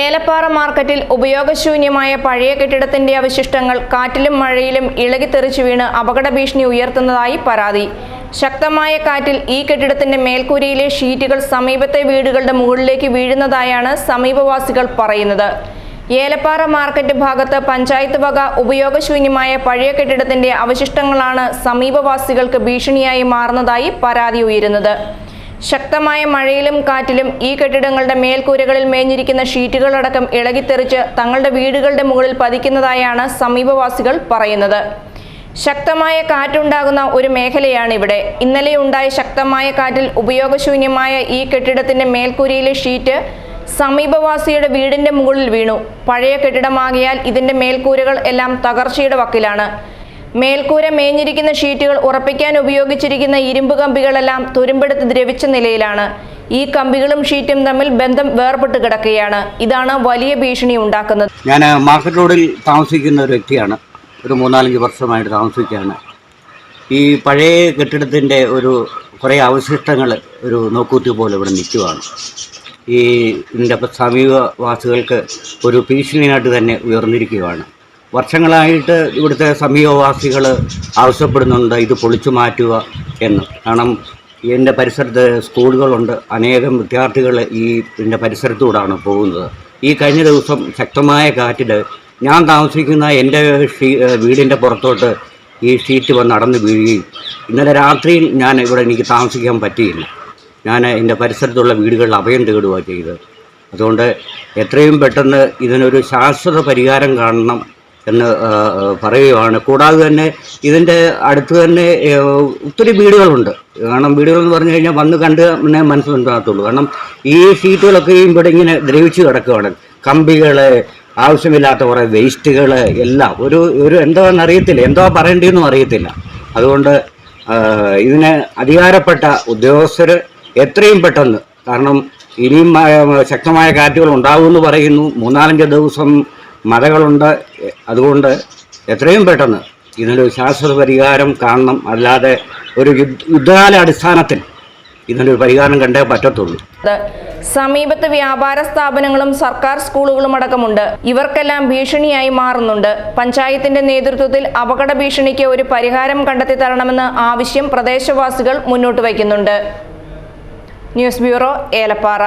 ഏലപ്പാറ മാർക്കറ്റിൽ ഉപയോഗശൂന്യമായ പഴയ കെട്ടിടത്തിന്റെ അവശിഷ്ടങ്ങൾ കാറ്റിലും മഴയിലും ഇളകിത്തെറിച്ചു വീണ് അപകട ഭീഷണി ഉയർത്തുന്നതായി പരാതി. ശക്തമായ കാറ്റിൽ ഈ കെട്ടിടത്തിന്റെ മേൽക്കൂരയിലെ ഷീറ്റുകൾ സമീപത്തെ വീടുകളുടെ മുകളിലേക്ക് വീഴുന്നതായാണ് സമീപവാസികൾ പറയുന്നത്. ഏലപ്പാറ മാർക്കറ്റ് ഭാഗത്ത് പഞ്ചായത്ത് വക ഉപയോഗശൂന്യമായ പഴയ കെട്ടിടത്തിന്റെ അവശിഷ്ടങ്ങളാണ് സമീപവാസികൾക്ക് ഭീഷണിയായി മാറുന്നതായി പരാതി ഉയരുന്നത്. ശക്തമായ മഴയിലും കാറ്റിലും ഈ കെട്ടിടങ്ങളുടെ മേൽക്കൂരകളിൽ മേഞ്ഞിരിക്കുന്ന ഷീറ്റുകളടക്കം ഇളകിത്തെറിച്ച് തങ്ങളുടെ വീടുകളുടെ മുകളിൽ പതിക്കുന്നതായാണ് സമീപവാസികൾ പറയുന്നത്. ശക്തമായ കാറ്റുണ്ടാകുന്ന ഒരു മേഖലയാണ് ഇവിടെ ഇന്നലെ ഉണ്ടായ ശക്തമായ കാറ്റിൽ ഉപയോഗശൂന്യമായ ഈ കെട്ടിടത്തിന്റെ മേൽക്കൂരയിലെ ഷീറ്റ് സമീപവാസിയുടെ വീടിന്റെ മുകളിൽ വീണു. പഴയ കെട്ടിടമാകിയാൽ ഇതിന്റെ മേൽക്കൂരകൾ എല്ലാം തകർച്ചയുടെ വക്കിലാണ്. മേൽക്കൂര മേഞ്ഞിരിക്കുന്ന ഷീറ്റുകൾ ഉറപ്പിക്കാൻ ഉപയോഗിച്ചിരിക്കുന്ന ഇരുമ്പ് കമ്പികളെല്ലാം തുരുമ്പെടുത്ത് ദ്രവിച്ച നിലയിലാണ്. ഈ കമ്പികളും ഷീറ്റും തമ്മിൽ ബന്ധം വേർപെട്ട് കിടക്കുകയാണ്. ഇതാണ് വലിയ ഭീഷണി ഉണ്ടാക്കുന്നത്. ഞാൻ മാർക്കറ്റ് റോഡിൽ താമസിക്കുന്ന ഒരു വ്യക്തിയാണ്. ഒരു മൂന്നാലഞ്ച് വർഷമായിട്ട് താമസിക്കുകയാണ്. ഈ പഴയ കെട്ടിടത്തിന്റെ ഒരു കുറേ അവശിഷ്ടങ്ങൾ ഒരു നോക്കൂത്തി പോലെ ഇവിടെ നിൽക്കുവാണ്. ഈ ഇതിന്റെ സമീപവാസികൾക്ക് ഒരു ഭീഷണിയായിട്ട് തന്നെ ഉയർന്നിരിക്കുകയാണ്. വർഷങ്ങളായിട്ട് ഇവിടുത്തെ സമീപവാസികൾ ആവശ്യപ്പെടുന്നുണ്ട് ഇത് പൊളിച്ചു മാറ്റുക എന്ന്. കാരണം എന്റെ പരിസരത്ത് സ്കൂളുകളുണ്ട്. അനേകം വിദ്യാർത്ഥികൾ ഈ ഇതിന്റെ പരിസരത്തൂടാണ് പോകുന്നത്. ഈ കഴിഞ്ഞ ദിവസം ശക്തമായ കാറ്റിൽ ഞാൻ താമസിക്കുന്ന എന്റെ വീടിന്റെ പുറത്തോട്ട് ഈ ഷീറ്റ് വന്ന് നടന്ന് വീഴുകയും ഇന്നലെ രാത്രിയിൽ ഞാൻ ഇവിടെ എനിക്ക് താമസിക്കാൻ പറ്റിയില്ല. ഞാൻ എന്റെ പരിസരത്തുള്ള വീടുകളിൽ അഭയം തേടുകയാണ് ചെയ്തത്. അതുകൊണ്ട് എത്രയും പെട്ടെന്ന് ഇതിനൊരു ശാശ്വത പരിഹാരം കാണണം എന്ന് പറയുകയാണ്. കൂടാതെ തന്നെ ഇതിന്റെ അടുത്ത് തന്നെ ഒത്തിരി വീടുകളുണ്ട്. കാരണം വീടുകൾ എന്ന് പറഞ്ഞു കഴിഞ്ഞാൽ വന്ന് കണ്ട് പിന്നെ മനസ്സിലുണ്ടാകത്തുള്ളൂ കാരണം ഈ ഷീറ്റുകളൊക്കെ ഇവിടെ ഇങ്ങനെ ദ്രവിച്ച് കിടക്കുകയാണ് കമ്പികൾ ആവശ്യമില്ലാത്ത കുറേ വേസ്റ്റുകൾ എല്ലാം. ഒരു ഒരു എന്താണെന്ന് അറിയത്തില്ല. എന്തോ പറയേണ്ടതെന്നും അറിയത്തില്ല. അതുകൊണ്ട് ഇതിന് അധികാരപ്പെട്ട ഉദ്യോഗസ്ഥർ എത്രയും പെട്ടെന്ന് കാരണം ഇനിയും ശക്തമായ കാറ്റുകൾ ഉണ്ടാകുമെന്ന് പറയുന്നു. മൂന്നാലഞ്ച് ദിവസം മഴകളുണ്ട് അതുകൊണ്ട് എത്രയും പെട്ടെന്ന് ഇതിനൊരു ശാശ്വത പരിഹാരം കാണണം. അല്ലാതെ ഒരു യുദ്ധ യുദ്ധകാല അടിസ്ഥാനത്തിൽ ഇതിനൊരു പരിഹാരം കണ്ടേ പറ്റത്തുള്ളൂ. സമീപത്ത് വ്യാപാര സ്ഥാപനങ്ങളും സർക്കാർ സ്കൂളുകളും അടക്കമുണ്ട്. ഇവർക്കെല്ലാം ഭീഷണിയായി മാറുന്നുണ്ട്. പഞ്ചായത്തിന്റെ നേതൃത്വത്തിൽ അപകട ഭീഷണിക്ക് ഒരു പരിഹാരം കണ്ടെത്തി തരണമെന്ന് ആവശ്യം പ്രദേശവാസികൾ മുന്നോട്ട് വയ്ക്കുന്നുണ്ട്. News bureau Elappara.